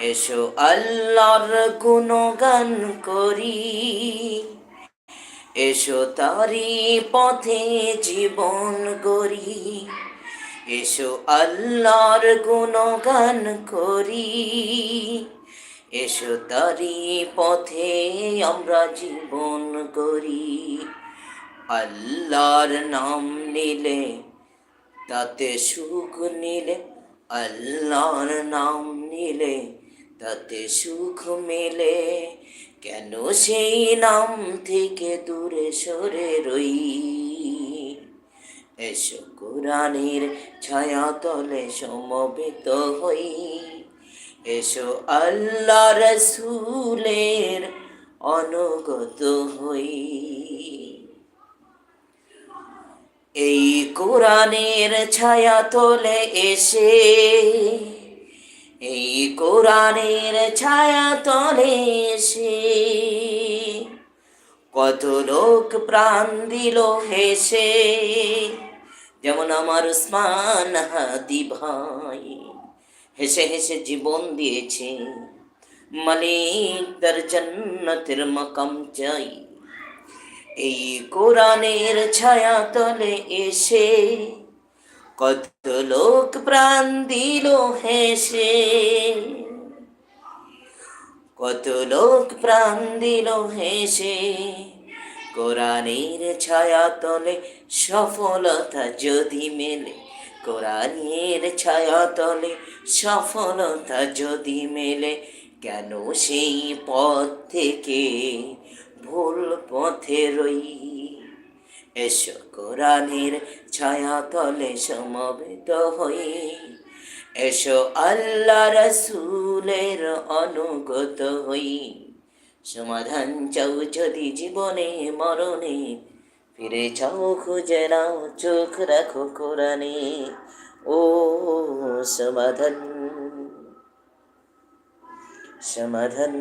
এসো আল্লাহর গুণগান করি। এসো তারি পথে জীবন গড়ি। এসো আল্লাহর গুণগান করি। এসো তারি পথে আমরা জীবন করি আল্লাহর নাম নিলে তাতে সুখ নিলে, আল্লাহর নাম নিলে তাতে সুখ মেলে। কেন সেই নাম থেকে দূরে সরে রই? এসো কোরআনের ছায়া তলে সমবেত হই। এসো আল্লাহ রসুলের অনুগত হই। এই কোরআনের ছায়া তোলে এসে এই কোরআনের ছায়া তলে এসে কত লোক প্রাণ দিল হেসে। যেমন আমার উসমান হাদি ভাই হেসে হেসে জীবন দিয়েছে। মালিক তার জান্নাতের মাকাম চাই। এই কোরআনের ছায়া তলে এসে কত লোক প্রাণ দিল হেসে। কত লোক প্রাণ দিল হেসে। কোরআনের ছায়া তলে সফলতা যদি মেলে, কোরআনের ছায়া তলে সফলতা যদি মেলে, কেন সেই পথ থেকে ভুল পথে রই এসো কোরআনের ছায়া তলে সমবেত হই এসো আল্লাহ রসুলের অনুগত হই সমাধান চাও যদি জীবনে মরণে। ফিরে চাও খুঁজে নাও, চোখ রাখো কোরআনে। ও সমাধান সমাধান।